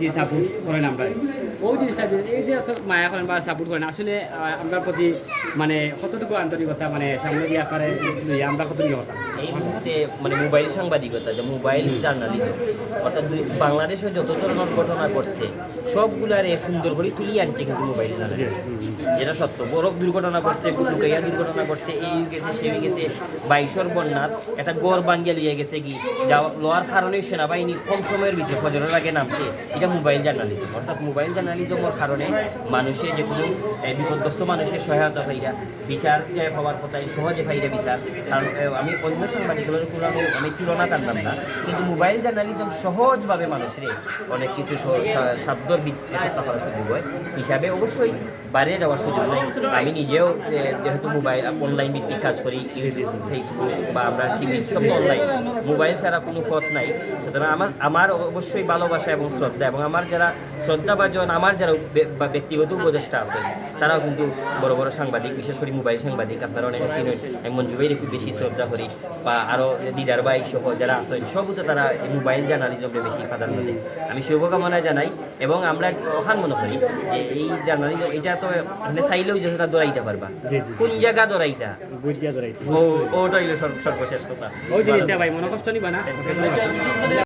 কি সাপোর্ট করেন আমরা। ওই জিনিসটা এই যে মায়া করেন বা সাপোর্ট করেন আসলে আমরা প্রতি মানে কতটুকু আন্তরিকতা মানে সামনে দিয়ে আপনার আমরা কতটুকু হতাম এই মুহূর্তে মানে মোবাইল সাংবাদিকতা যে মোবাইল জার্নালিজম অর্থাৎ বাংলাদেশে যত ধরনের ঘটনা ঘটছে সবগুলারে সুন্দর করে তুলিয়ে আনছে কিন্তু মোবাইল জার্নালিজম যেটা সত্য। বড় দুর্ঘটনা ঘটছে লুকাইয়া দুর্ঘটনা ঘটছে এই গেছে সেই গেছে বাইশর বন্যার একটা গড় বাঙ্গিয়া লিয়ে গেছে কি যা লওয়ার কারণে সেনাবাহিনী কম সময়ের ভিতরে ফজরের আগে নামছে। এটা মোবাইল জার্নালিজম অর্থাৎ মোবাইল জার্নালিজমের কারণে মানুষের যে কোনো বিপদগ্রস্ত মানুষের সহায়তা পাইরা বিচার যে হওয়ার কথা সহজে পাইরা বিচার কারণ আমি অন্য সাংবাদিকদের কোনো আমি তুলনা টানতাম না। কিন্তু মোবাইল জার্নালিজম সহজভাবে মানুষের অনেক কিছু স- সা- সাধ্যর ভিত্তিতে করার সুযোগ হয়। হিসাবে অবশ্যই বাইরে যাওয়ার সুযোগ নেই। আমি নিজেও যেহেতু মোবাইল অনলাইন ভিত্তিক কাজ করি ইউটিউব ফেসবুক বা আমরা টিভি সব অনলাইন মোবাইল ছাড়া কোনো পথ নাই। সুতরাং আমার আমার অবশ্যই ভালোবাসা এবং শ্রদ্ধা এবং আমার যারা শ্রদ্ধাভাজন আমার যারা বা ব্যক্তিগত উপদেষ্টা আছে তারাও কিন্তু বড় বড় সাংবাদিক বিশেষ করে মোবাইল সাংবাদিক আপনারা অনেক চিনেন আমি মঞ্জু খুব বেশি শ্রদ্ধা করি বা আরও দিদার ভাই সহ যারা আছেন সবও তো তারা মোবাইল জার্নালিজমে বেশি প্রাধান্য দেয়। আমি শুভকামনা জানাই এবং আমরা ওখান মনে করি যে এই জার্নালিজম এটা তো মানে চাইলেও যে সেটা দৌড়াইতে পারবা। কোন জায়গা দৌড়াইতা ও ওটা হইল সর্ব- সর্বশেষ কথা। ভাই মনে কষ্ট নিবা না।